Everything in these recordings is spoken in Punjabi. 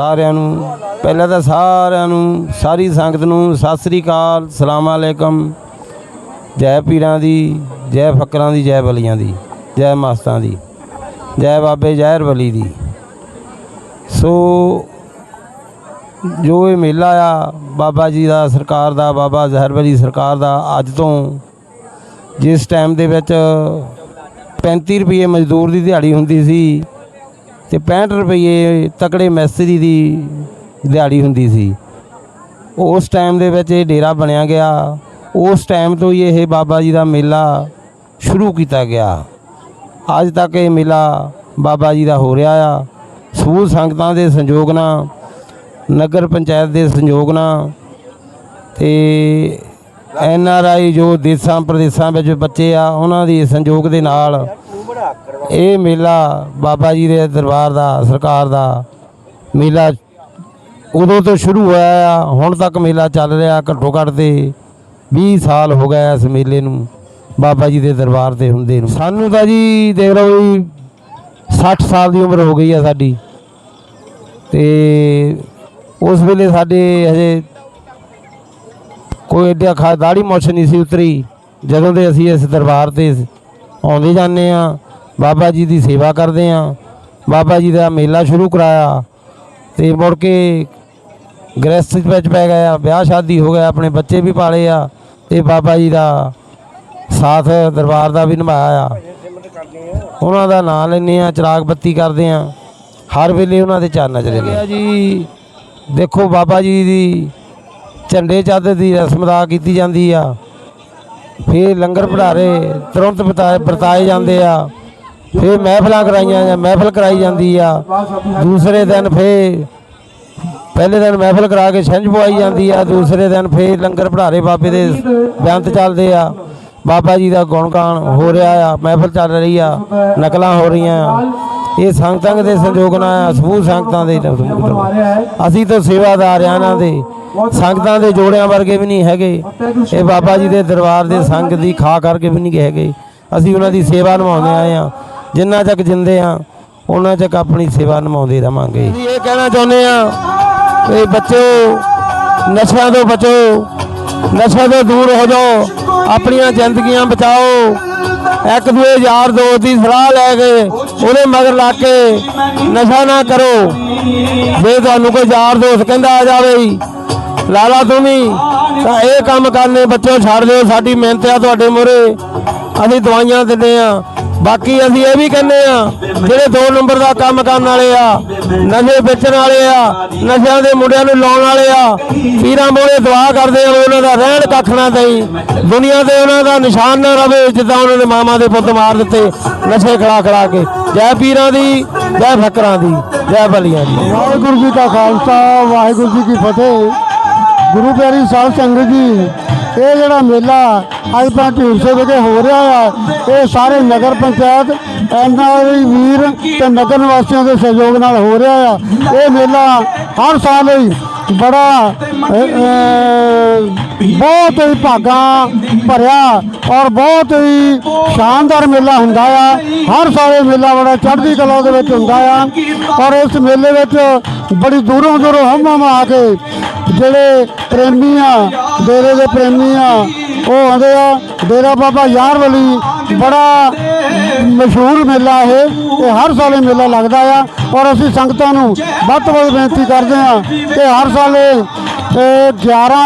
ਸਾਰਿਆਂ ਨੂੰ, ਪਹਿਲਾਂ ਤਾਂ ਸਾਰਿਆਂ ਨੂੰ, ਸਾਰੀ ਸੰਗਤ ਨੂੰ ਸਤਿ ਸ੍ਰੀ ਅਕਾਲ, ਸਲਾਮ ਅਲੈਕਮ। ਜੈ ਪੀਰਾਂ ਦੀ, ਜੈ ਫਕਰਾਂ ਦੀ, ਜੈ ਬਲੀਆਂ ਦੀ, ਜੈ ਮਸਤਾਂ ਦੀ, ਜੈ ਬਾਬੇ ਜ਼ਹਿਰ ਬਲੀ ਦੀ। ਸੋ ਜੋ ਇਹ ਮੇਲਾ ਆ, ਬਾਬਾ ਜੀ ਦਾ ਸਰਕਾਰ ਦਾ, ਬਾਬਾ ਜ਼ਹਿਰ ਬਲੀ ਸਰਕਾਰ ਦਾ ਅੱਜ ਤੋਂ, ਜਿਸ ਟਾਈਮ ਦੇ ਵਿੱਚ 35 ਰੁਪਏ ਮਜ਼ਦੂਰ ਦੀ ਦਿਹਾੜੀ ਹੁੰਦੀ ਸੀ ਤੇ 65 ਰੁਪਏ ਤਕੜੇ ਮਿਸਤਰੀ ਦੀ ਦਿਹਾੜੀ ਹੁੰਦੀ ਸੀ। ਉਸ ਟਾਈਮ ਦੇ ਵਿੱਚ ਇਹ ਡੇਰਾ ਬਣਿਆ ਗਿਆ। ਉਸ ਟਾਈਮ ਤੋਂ ਹੀ ਇਹ ਬਾਬਾ ਜੀ ਦਾ ਮੇਲਾ ਸ਼ੁਰੂ ਕੀਤਾ ਗਿਆ। ਅੱਜ ਤੱਕ ਇਹ ਮੇਲਾ ਬਾਬਾ ਜੀ ਦਾ ਹੋ ਰਿਹਾ ਆ। ਸਮੂਹ ਸੰਗਤਾਂ ਦੇ ਸੰਯੋਗ ਨਾਲ, ਨਗਰ ਪੰਚਾਇਤ ਦੇ ਸੰਯੋਗ ਨਾਲ ਤੇ ਐਨ ਆਰ ਆਈ ਜੋ ਦੇਸਾਂ ਪ੍ਰਦੇਸਾਂ ਵਿੱਚ ਬੱਚੇ ਆ, ਉਹਨਾਂ ਦੀ ਸੰਯੋਗ ਦੇ ਨਾਲ ਇਹ ਮੇਲਾ ਬਾਬਾ ਜੀ ਦੇ ਦਰਬਾਰ ਦਾ, ਸਰਕਾਰ ਦਾ ਮੇਲਾ ਉਦੋਂ ਤੋਂ ਸ਼ੁਰੂ ਹੋਇਆ ਆ, ਹੁਣ ਤੱਕ ਮੇਲਾ ਚੱਲ ਰਿਹਾ ਘੱਟੋ ਘੱਟ ਤੇ 20 ਸਾਲ ਹੋ ਗਏ ਇਸ ਮੇਲੇ ਨੂੰ, ਬਾਬਾ ਜੀ ਦੇ ਦਰਬਾਰ ਤੇ ਹੁੰਦੇ ਨੂੰ। ਸਾਨੂੰ ਤਾਂ ਜੀ ਦੇਖ ਲਓ ਵੀ 60 ਸਾਲ ਦੀ ਉਮਰ ਹੋ ਗਈ ਆ ਸਾਡੀ। ਤੇ ਉਸ ਵੇਲੇ ਸਾਡੇ ਹਜੇ ਕੋਈ ਏਡਾ ਖਾ ਦਾੜੀ ਮੁੱਛ ਨਹੀਂ ਸੀ ਉਤਰੀ, ਜਦੋਂ ਦੇ ਅਸੀਂ ਇਸ ਦਰਬਾਰ ਤੇ ਆਉਂਦੇ ਜਾਂਦੇ ਆ ਬਾਬਾ ਜੀ ਦੀ ਸੇਵਾ ਕਰਦੇ ਆ ਬਾਬਾ ਜੀ ਦਾ ਮੇਲਾ ਸ਼ੁਰੂ ਕਰਾਇਆ ਤੇ ਮੁੜ ਕੇ ਗ੍ਰਸਥ ਵਿੱਚ ਪੈ ਗਿਆ ਵਿਆਹ ਸ਼ਾਦੀ ਹੋ ਗਿਆ, ਆਪਣੇ ਬੱਚੇ ਵੀ ਪਾਲੇ ਆ ਤੇ ਬਾਬਾ ਜੀ ਦਾ ਸਾਥ ਦਰਬਾਰ ਦਾ ਵੀ ਨਿਭਾਇਆ ਆ। ਉਹਨਾਂ ਦਾ ਨਾਂ ਲੈਂਦੇ ਆ ਚਿਰਾਗ ਬੱਤੀ ਕਰਦੇ ਆ ਹਰ ਵੇਲੇ ਉਹਨਾਂ ਦੇ ਚਾਨਣ ਚ ਰਹਿੰਦੇ ਜੀ, ਦੇਖੋ ਬਾਬਾ ਜੀ ਦੀ ਝੰਡੇ ਚਾਦਰ ਦੀ ਰਸਮ ਅਦਾ ਕੀਤੀ ਜਾਂਦੀ ਆ। ਫਿਰ ਲੰਗਰ ਭੰਡਾਰੇ ਤੁਰੰਤ ਬਤਾ- ਵਰਤਾਏ ਜਾਂਦੇ ਆ। ਫਿਰ ਮਹਿਫਲਾਂ ਕਰਾਈਆਂ ਜਾਂ ਮਹਿਫਲ ਕਰਾਈ ਜਾਂਦੀ ਆ। ਦੂਸਰੇ ਦਿਨ ਫਿਰ ਪਹਿਲੇ ਦਿਨ ਮਹਿਫਲ ਕਰਾ ਕੇ ਛਿੰਝ ਪਵਾਈ ਜਾਂਦੀ ਆ। ਦੂਸਰੇ ਦਿਨ ਫਿਰ ਲੰਗਰ ਭੰਡਾਰੇ ਬਾਬੇ ਦੇ ਬੇਅੰਤ ਚੱਲਦੇ ਆ। ਬਾਬਾ ਜੀ ਦਾ ਗੁਣਗਾਨ ਹੋ ਰਿਹਾ ਆ। ਮਹਿਫਲ ਚੱਲ ਰਹੀ ਆ। ਨਕਲਾਂ ਹੋ ਰਹੀਆਂ। ਆ ਇਹ ਸੰਗਤਾਂ ਦੇ ਸੰਯੋਗ ਨਾਲ ਸਮੂਹ ਸੰਗਤਾਂ ਦੇ ਅਸੀਂ ਤਾਂ ਸੇਵਾਦਾਰ ਆ ਇਹਨਾਂ ਦੇ। ਸੰਗਤਾਂ ਦੇ ਜੋੜਿਆਂ ਵਰਗੇ ਵੀ ਨਹੀਂ ਹੈਗੇ। ਇਹ ਬਾਬਾ ਜੀ ਦੇ ਦਰਬਾਰ ਦੇ ਸੰਗ ਦੀ ਖਾ ਕਰਕੇ ਵੀ ਨਹੀਂ ਹੈਗੇ। ਅਸੀਂ ਉਹਨਾਂ ਦੀ ਸੇਵਾ ਨਿਭਾਉਂਦੇ ਆਏ ਆ ਜਿੰਨਾ ਤੱਕ ਜਿੰਦੇ ਆ ਉਹਨਾਂ ਤੱਕ ਆਪਣੀ ਸੇਵਾ ਨਿਭਾਉਂਦੇ ਰਵਾਂਗੇ। ਇਹ ਕਹਿਣਾ ਚਾਹੁੰਦੇ ਆ ਕਿ ਬੱਚੋ, ਨਸ਼ਿਆਂ ਤੋਂ ਬਚੋ, ਨਸ਼ਿਆਂ ਤੋਂ ਦੂਰ ਹੋ ਜਾਓ। ਆਪਣੀਆਂ ਜ਼ਿੰਦਗੀਆਂ ਬਚਾਓ। ਇੱਕ ਦੂਏ ਯਾਰ ਦੋਸਤ ਦੀ ਸਲਾਹ ਲੈ ਕੇ ਉਹਦੇ ਮਗਰ ਲੱਗ ਕੇ ਨਸ਼ਾ ਨਾ ਕਰੋ। ਜੇ ਤੁਹਾਨੂੰ ਕੋਈ ਯਾਰ ਦੋਸਤ ਕਹਿੰਦਾ ਆ ਜਾਵੇ, ਲਾਲਾ ਤੂੰ ਵੀ, ਤਾਂ ਇਹ ਕੰਮ ਕਰਨੇ ਬੱਚੋ ਛੱਡ ਦਿਓ, ਸਾਡੀ ਮਿਹਨਤ ਆ ਤੁਹਾਡੇ ਮੂਹਰੇ। ਅਸੀਂ ਦਵਾਈਆਂ ਦਿੰਦੇ ਆ ਬਾਕੀ ਅਸੀਂ ਇਹ ਵੀ ਕਹਿੰਦੇ ਆ ਜਿਹੜੇ ਦੋ ਨੰਬਰ ਦਾ ਕੰਮ ਕਰਨ ਵਾਲੇ ਆ, ਨਸ਼ੇ ਵੇਚਣ ਵਾਲੇ ਆ, ਨਸ਼ਿਆਂ ਦੇ ਮੁੰਡਿਆਂ ਨੂੰ ਲਾਉਣ ਵਾਲੇ ਆ, ਪੀਰਾਂ ਮੋਲੇ ਦੁਆ ਕਰਦੇ ਆ, ਉਹਨਾਂ ਦਾ ਰਹਿਣ ਕੱਖ ਨਾ ਦੇਈ, ਦੁਨੀਆ ਤੇ ਉਹਨਾਂ ਦਾ ਨਿਸ਼ਾਨ ਨਾ ਰਵੇ, ਜਿੱਦਾਂ ਉਹਨਾਂ ਦੇ ਮਾਮਾ ਦੇ ਪੁੱਤ ਮਾਰ ਦਿੱਤੇ, ਨਸ਼ੇ ਖੜਾ ਖੜਾ ਕੇ। ਜੈ ਪੀਰਾਂ ਦੀ, ਜੈ ਫਕਰਾਂ ਦੀ, ਜੈ ਬਲੀਆਂ ਦੀ। ਵਾਹਿਗੁਰੂ ਜੀ ਕਾ ਖਾਲਸਾ, ਵਾਹਿਗੁਰੂ ਜੀ ਕੀ ਫਤਿਹ। ਗੁਰੂ ਪਿਆਰੀ ਸਾਹਿਬ ਸੰਗਤ ਜੀ, ਇਹ ਜਿਹੜਾ ਮੇਲਾ ਅੱਜ ਤਾਂ ਢੀਂਡਸੇ ਵਿਖੇ ਹੋ ਰਿਹਾ ਆ, ਇਹ ਸਾਰੇ ਨਗਰ ਪੰਚਾਇਤ ਐਨਆਰਆਈ ਵੀਰ ਤੇ ਨਗਰ ਨਿਵਾਸੀਆਂ ਦੇ ਸਹਿਯੋਗ ਨਾਲ ਹੋ ਰਿਹਾ ਆ। ਇਹ ਮੇਲਾ ਹਰ ਸਾਲ ਹੀ ਬੜਾ ਬਹੁਤ ਹੀ ਭਾਗਾਂ ਭਰਿਆ ਔਰ ਬਹੁਤ ਹੀ ਸ਼ਾਨਦਾਰ ਮੇਲਾ ਹੁੰਦਾ ਆ। ਹਰ ਸਾਲ ਇਹ ਮੇਲਾ ਬੜਾ ਚੜ੍ਹਦੀ ਕਲਾ ਦੇ ਵਿੱਚ ਹੁੰਦਾ ਆ ਔਰ ਇਸ ਮੇਲੇ ਵਿੱਚ ਬੜੀ ਦੂਰੋਂ ਦੂਰੋਂ ਹਮ ਆ ਕੇ ਜਿਹੜੇ ਪ੍ਰੇਮੀ ਆ, ਡੇਰੇ ਦੇ ਪ੍ਰੇਮੀ ਆ, ਉਹ ਆਉਂਦੇ ਆ। ਡੇਰਾ ਬਾਬਾ ਯਾਰ ਵਲੀ ਬੜਾ ਮਸ਼ਹੂਰ ਮੇਲਾ ਇਹ ਇਹ ਹਰ ਸਾਲ ਇਹ ਮੇਲਾ ਲੱਗਦਾ ਆ। ਔਰ ਅਸੀਂ ਸੰਗਤਾਂ ਨੂੰ ਵੱਧ ਤੋਂ ਵੱਧ ਬੇਨਤੀ ਕਰਦੇ ਆ ਕਿ ਹਰ ਸਾਲ ਇਹ 11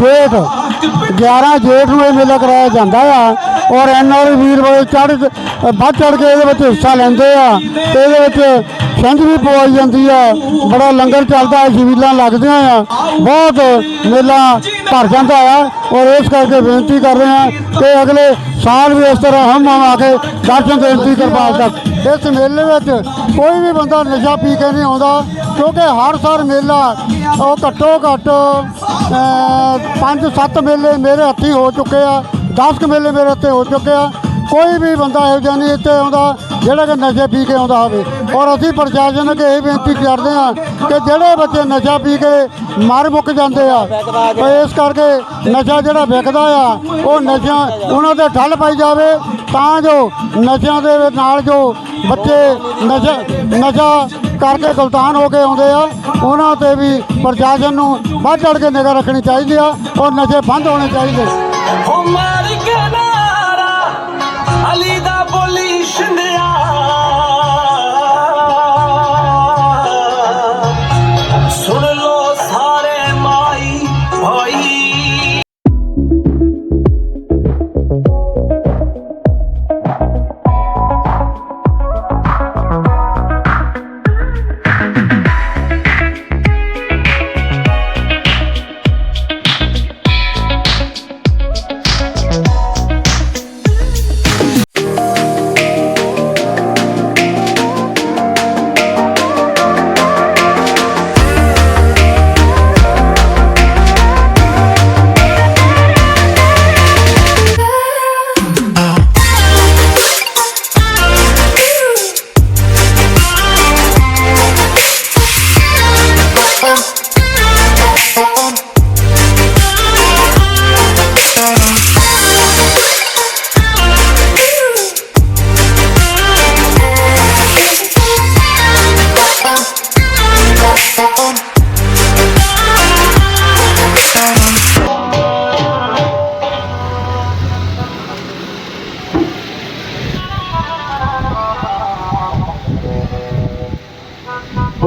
ਜੇਠ 11 ਜੇਠ ਨੂੰ ਇਹ ਮੇਲਾ ਕਰਾਇਆ ਜਾਂਦਾ ਆ। ਔਰ ਐਨਆਰ ਵੀਰ ਬੜੇ ਚੜ੍ਹ, ਵੱਧ ਚੜ ਕੇ ਇਹਦੇ ਵਿੱਚ ਹਿੱਸਾ ਲੈਂਦੇ ਆ। ਤੇ ਇਹਦੇ ਵਿੱਚ ਛੰਝ ਵੀ ਪਵਾਈ ਜਾਂਦੀ ਹੈ ਬੜਾ ਲੰਗਰ ਚੱਲਦਾ ਹੈ ਸ਼ਬੀਲਾਂ ਲੱਗਦੀਆਂ ਆ। ਬਹੁਤ ਮੇਲਾ ਭਰ ਜਾਂਦਾ ਆ। ਔਰ ਇਸ ਕਰਕੇ ਬੇਨਤੀ ਕਰ ਰਹੇ ਆ ਕਿ ਅਗਲੇ ਸਾਲ ਵੀ ਇਸ ਤਰ੍ਹਾਂ ਹਮ ਹਮ ਆ ਕੇ ਦਰਸ਼ਨ ਬੇਨਤੀ ਕਰਵਾ ਤੱਕ ਇਸ ਮੇਲੇ ਵਿੱਚ ਕੋਈ ਵੀ ਬੰਦਾ ਨਸ਼ਾ ਪੀ ਕੇ ਨਹੀਂ ਆਉਂਦਾ, ਕਿਉਂਕਿ ਹਰ ਸਾਲ ਮੇਲਾ, ਉਹ ਘੱਟੋ ਘੱਟ 5-7 ਮੇਲੇ ਮੇਰੇ ਹੱਥੀ ਹੋ ਚੁੱਕੇ ਆ 10 ਕੁ ਮੇਲੇ ਮੇਰੇ ਹੱਥੇ ਹੋ ਚੁੱਕੇ ਆ। ਕੋਈ ਵੀ ਬੰਦਾ ਇਹੋ ਜਿਹਾ ਨਹੀਂ ਇੱਥੇ ਆਉਂਦਾ ਜਿਹੜਾ ਕਿ ਨਸ਼ੇ ਪੀ ਕੇ ਆਉਂਦਾ ਹੋਵੇ। ਔਰ ਅਸੀਂ ਪ੍ਰਸ਼ਾਸਨ ਅੱਗੇ ਇਹ ਬੇਨਤੀ ਕਰਦੇ ਆ ਕਿ ਜਿਹੜੇ ਬੱਚੇ ਨਸ਼ਾ ਪੀ ਕੇ ਮਰ ਮੁੱਕ ਜਾਂਦੇ ਆ ਤੇ ਇਸ ਕਰਕੇ ਨਸ਼ਾ ਜਿਹੜਾ ਵਿਕਦਾ ਆ ਉਹ ਨਸ਼ਾ ਉਹਨਾਂ ਤੇ ਠੱਲ ਪਾਈ ਜਾਵੇ ਤਾਂ ਜੋ ਨਸ਼ਿਆਂ ਦੇ ਨਾਲ ਜੋ ਬੱਚੇ ਨਸ਼ਾ ਨਸ਼ਾ ਕਰਕੇ ਗਲਤਾਨ ਹੋ ਕੇ ਆਉਂਦੇ ਆ ਉਹਨਾਂ ਤੇ ਵੀ ਪ੍ਰਸ਼ਾਸਨ ਨੂੰ ਵੱਧ ਚੜ ਕੇ ਨਿਗਾਹ ਰੱਖਣੀ ਚਾਹੀਦੀ ਆ ਔਰ ਨਸ਼ੇ ਬੰਦ ਹੋਣੇ ਚਾਹੀਦੇ। ਹੋ ਮਾਰ ਕੇ ਨਾਰਾ ਅਲੀ ਦਾ ਬੋਲੀ ਸ਼ਿੰਦਿਆ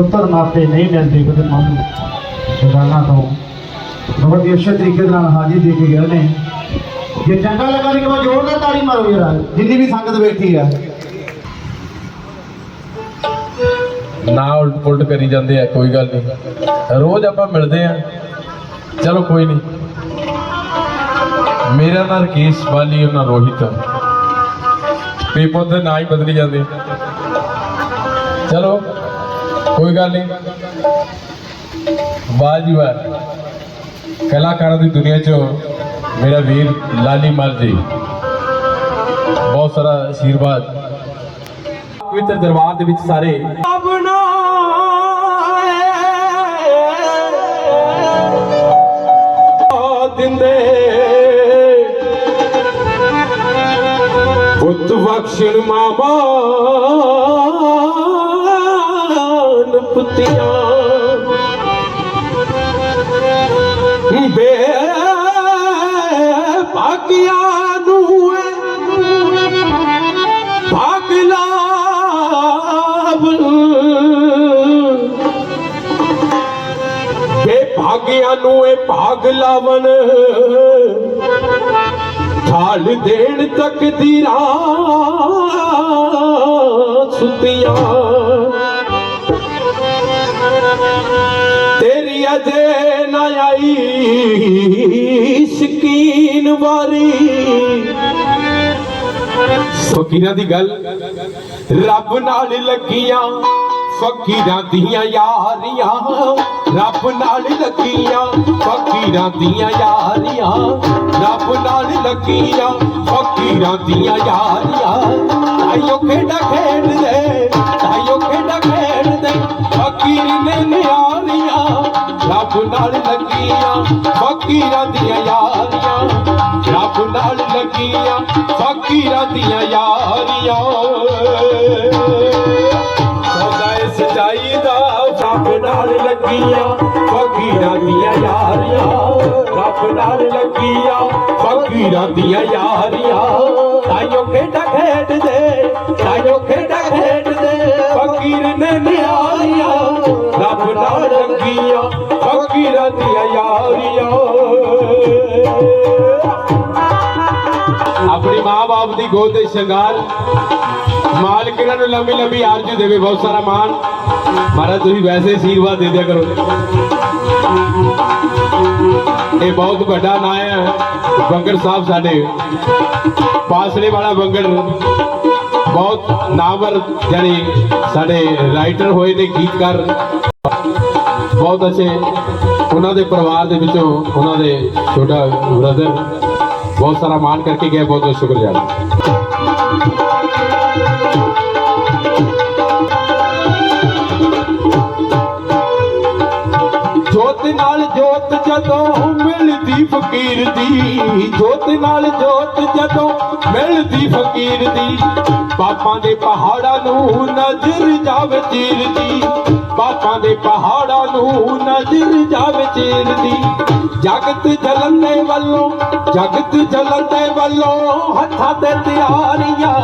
ਪੁੱਤਰ ਮਾਪੇ ਨਹੀਂ ਮਿਲਦੇ ਕਦੇ ਮਨ ਬਗਾਨਾ ਤੋਂ। ਬਹੁਤ ਹੀ ਅੱਛੇ ਤਰੀਕੇ ਨਾਲ ਹਾਜ਼ਰੀ ਦੇ ਕੇ ਗਏ ਨੇ। ਜੇ ਚੰਗਾ ਲੱਗਾ ਨਹੀਂ ਕਿ ਜੋਰ ਨਾਲ ਤਾੜੀ ਮਾਰੋ ਯਾਰ ਜਿੰਨੀ ਵੀ ਸੰਗਤ ਬੈਠੀ ਆ। ਨਾ ਉਲਟ ਪੁਲਟ ਕਰੀ ਜਾਂਦੇ ਆ, ਕੋਈ ਗੱਲ ਨਹੀਂ। ਰੋਜ਼ ਆਪਾਂ ਮਿਲਦੇ ਆ। ਚਲੋ ਕੋਈ ਨਹੀਂ। ਮੇਰਾ ਨਾਂ ਰਕੇਸ਼ ਬਾਲੀ, ਉਹਨਾਂ ਰੋਹਿਤ। ਪੇਪਰ ਦੇ ਨਾਂ ਹੀ ਬਦਲੀ ਜਾਂਦੇ। ਚਲੋ। ਕੋਈ ਗੱਲ ਨਹੀਂ। ਵਾਹ ਜੀ ਵਾਹ ਕਲਾਕਾਰਾਂ ਦੀ ਦੁਨੀਆ 'ਚ ਮੇਰਾ ਵੀਰ ਲਾਲੀ ਮਲ ਜੀ। ਬਹੁਤ ਸਾਰਾ ਆਸ਼ੀਰਵਾਦ ਪਵਿੱਤਰ ਦਰਬਾਰ ਦੇ ਵਿੱਚ ਸਾਰੇ। ਆਪਣਾ ਦਿੰਦੇ। ਪੁੱਤ ਬਖਸ਼ਣ ਮਾਮਾਨ ਪੁੱਤਿਆਂ ਬੇ ਭਾਗਿਆ ਨੂੰ ਭਾਗਲਾ ਬੇ ਭਾਗਿਆ ਨੂੰ ਇਹ ਭਾਗ ਲਾਵਣ ਠਾਲ ਦੇਣ ਤੱਕ ਤਕਦੀਰਾਂ ਸੁਤੀਆਂ। ਅਜੇ ਨਾ ਆਈ ਸ਼ਕੀਨ ਵਾਰੀ। ਫਕੀਰਾਂ ਦੀ ਗੱਲ ਰੱਬ ਨਾਲ ਲੱਗੀਆਂ, ਫਕੀਰਾਂ ਦੀਆਂ ਯਾਰੀਆਂ। ਰੱਬ ਨਾਲ ਲੱਗੀਆਂ, ਫਕੀਰਾਂ ਦੀਆਂ ਯਾਰੀਆਂ। ਰੱਬ ਨਾਲ ਲੱਗੀਆਂ, ਫਕੀਰਾਂ ਦੀਆਂ ਯਾਰੀਆਂ। ਆਇਓ ਖੇਡਾ ਖੇਡਦੇ। ਲੱਗੀਆਂ, ਫਕੀਰਾਂ ਦੀਆਂ ਯਾਰੀਆਂ। ਰੱਬ ਨਾਲ ਲੱਗੀਆਂ, ਫਕੀਰਾਂ ਦੀਆਂ ਯਾਰੀਆਂ। ਸਦਾ ਇਸ ਸਚਾਈ ਦਾ ਰੱਬ ਨਾਲ ਲੱਗੀਆਂ, ਫਕੀਰਾਂ ਦੀਆਂ ਯਾਰੀਆਂ। ਰੱਬ ਨਾਲ ਲੱਗੀਆਂ, ਫਕੀਰਾਂ ਦੀਆਂ ਯਾਰੀਆਂ। ਤਾਈਓ ਖੇਡਾਂ ਖੇਡਦੇ ਤਾਈਓ ਖੇਡਾਂ ਖੇਡਦੇ, ਫਕੀਰ ਨੇ ਨਿਆਰੀਆਂ ਫਕੀਰਾਂ ਦੀਆਂ ਯਾਰੀਆਂ ਆਪਣੀ ਮਾਂ-ਬਾਪ ਦੀ ਗੋਦ ਦੇ ਸ਼ਿੰਗਾਰ। ਮਾਲਕ ਇਹਨਾਂ ਨੂੰ ਲੰਬੀ ਲੰਬੀ ਆਰਜੂ ਦੇਵੇ, ਬਹੁਤ ਸਾਰਾ ਮਾਣ। ਮਹਾਰਾਜ, ਤੁਸੀਂ ਵੈਸੇ ਆਸ਼ੀਰਵਾਦ ਦੇ ਦਿਆ ਕਰੋ। ਇਹ ਬਹੁਤ ਵੱਡਾ ਨਾਂ ਹੈ ਬੰਗੜ ਸਾਹਿਬ ਸਾਡੇ। ਪਾਸਲੇ ਵਾਲਾ ਬੰਗੜ ਬਹੁਤ ਨਾਮਵਰ ਜਾਨੀ ਸਾਡੇ ਰਾਈਟਰ ਹੋਏ ਨੇ, ਗੀਤਕਾਰ। ਬਹੁਤ ਅੱਛੇ ਉਹਨਾਂ ਦੇ ਪਰਿਵਾਰ ਦੇ ਵਿੱਚੋਂ ਉਹਨਾਂ ਦੇ ਛੋਟਾ ਬ੍ਰਦਰ ਬਹੁਤ ਸਾਰਾ ਮਾਣ ਕਰਕੇ ਗਿਆ ਬਹੁਤ ਬਹੁਤ ਸ਼ੁਕਰੀਆ ਜੋਤ ਜਦੋਂ ਮਿਲਦੀ ਫਕੀਰ ਦੀ, ਜੋਤ ਨਾਲ ਜੋਤ ਜਦੋਂ ਮਿਲਦੀ ਫਕੀਰ ਦੀ ਪਾਪਾਂ ਦੇ ਪਹਾੜਾਂ ਨੂੰ ਨਜ਼ਰ ਜਾਵੇ ਚੀਰਦੀ ਪਾਪਾਂ ਦੇ ਪਹਾੜਾਂ ਨੂੰ ਨਜ਼ਰ ਜਾਵੇ ਚੀਰਦੀ ਜਗਤ ਜਲੰਦੇ ਵੱਲੋਂ, ਜਗਤ ਜਲੰਦੇ ਵੱਲੋਂ ਹੱਥਾਂ ਤੇ ਤਿਆਰੀਆਂ,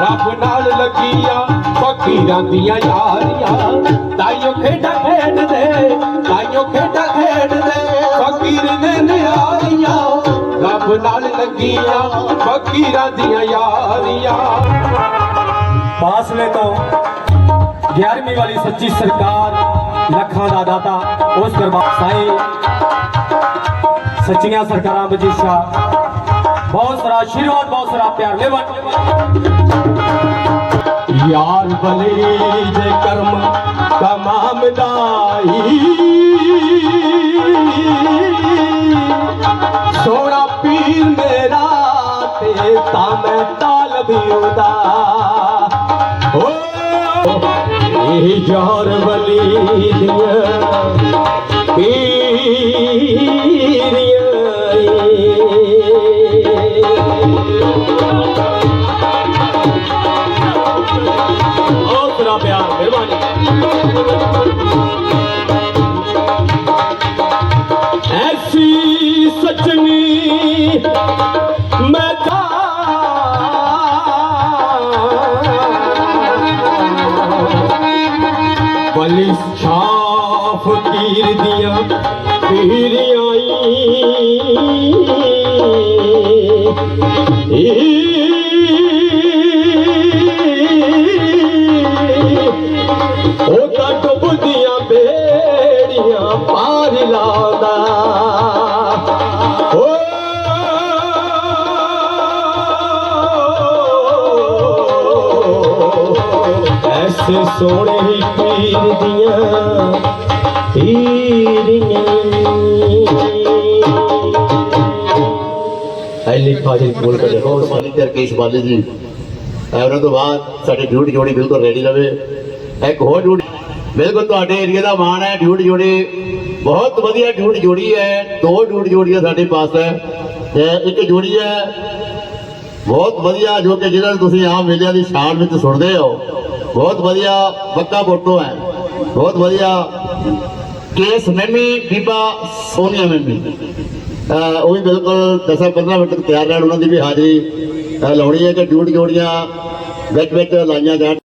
ਰੱਬ ਨਾਲ ਲੱਗੀਆਂ ਫਕੀਰਾਂ ਦੀਆਂ ਯਾਰੀਆਂ। ਤਾਈਓ ਖੇਡਾਂ ਖੇਡਦੇ, ਤਾਈਓ ਖੇਡਾਂ ਖੇਡਦੇ ਫਕੀਰ ਨੇ ਨਿਆਰੀਆਂ ਰੱਬ ਨਾਲ ਲੱਗੀਆਂ ਫਕੀਰਾਂ ਦੀਆਂ ਯਾਰੀਆਂ। ਫਾਸਲੇ ਤੋਂ 11ਵੀਂ ਵਾਲੀ ਸੱਚੀ ਸਰਕਾਰ ਲੱਖਾਂ ਦਾ ਦਾਤਾ ਉਸ ਦਰਬਾਰ ਸਾਈਂ ਸੱਚੀਆਂ ਸਰਕਾਰਾਂ ਬਜੀਸ਼ਾ ਬਹੁਤ ਸਾਰਾ ਆਸ਼ੀਰਵਾਦ ਬਹੁਤ ਸਾਰਾ ਪਿਆਰ ਮਿਹਰਬਾਨੀ ਯਾਰ ਬਲੇ ਜੇ ਕਰਮ ਦਾਈ। ਸੋਹਣਾ ਪੀਰ ਮੇਰਾ ਤੇ ਤਾਂ ਮੈਂ ਤਾਲਬ ਉਹਦਾ। ਓ ਇਹ ਯਾਰ ਬਲੀ ਦੀਆਂ ਪੀਰੀਆਂ ਬਲੀ ਛਾਫ ਫਕੀਰ ਦੀਆਂ ਪੀਰੀਆਂ ਉਹ ਤਾਂ ਡੁੱਬਦੀਆਂ ਬੇੜੀਆਂ ਪਾਰ ਲਾਉਂਦਾ। ਓ ਐਸੇ ਸੋਹਣੇ ਪੀਰ ਦੀਆਂ ਐਲੀ ਫਾਜ਼ਿਲ ਕੋਲ ਕਰੇ ਬਹੁਤ ਸਾਰੀ ਤੇ ਬਾਲੀ ਜੀ ਐ ਤੋਂ ਬਾਅਦ ਸਾਡੀ ਡਿਊਟੀ ਜੋੜੀ ਬਿਲਕੁਲ ਰੈਡੀ ਰਵੇ ਇੱਕ ਹੋਰ ਡਿਊਟੀ ਬਿਲਕੁਲ ਤੁਹਾਡੇ ਏਰੀਆ ਦਾ ਮਾਣ ਹੈ ਡਿਊਟੀ ਜੋੜੀ ਬਹੁਤ ਵਧੀਆ ਡਿਊਟੀ ਜੋੜੀ ਹੈ ਦੋ ਡਿਊਟੀ ਜੋੜੀਆਂ ਸਾਡੇ ਪਾਸ ਹੈ ਤੇ ਇੱਕ ਜੋੜੀ ਹੈ ਬਹੁਤ ਵਧੀਆ ਜੋ ਕਿ ਜਿਹਨਾਂ ਨੂੰ ਤੁਸੀਂ ਆਮ ਮੇਲਿਆਂ ਦੀ ਸ਼ਾਨ ਵਿੱਚ ਸੁਣਦੇ ਹੋ। ਬਹੁਤ ਵਧੀਆ ਬੱਕਾ ਫੋਟੋ ਹੈ। ਬਹੁਤ ਵਧੀਆ। ਕੇਸ ਮੈਮੀ ਬੀਬਾ ਸੋਨੀਆ ਮੈਮੀ ਉਹ ਵੀ ਬਿਲਕੁਲ 10-15 ਮਿੰਟ ਤੱਕ ਤਿਆਰ ਰਹਿਣ, ਉਹਨਾਂ ਦੀ ਵੀ ਹਾਜ਼ਰੀ ਲਾਉਣੀ ਹੈ ਕਿ ਡਿਊਟੀ ਜੋੜੀਆਂ ਵਿੱਚ ਵਿੱਚ ਲਾਈਆਂ ਜਾਣ।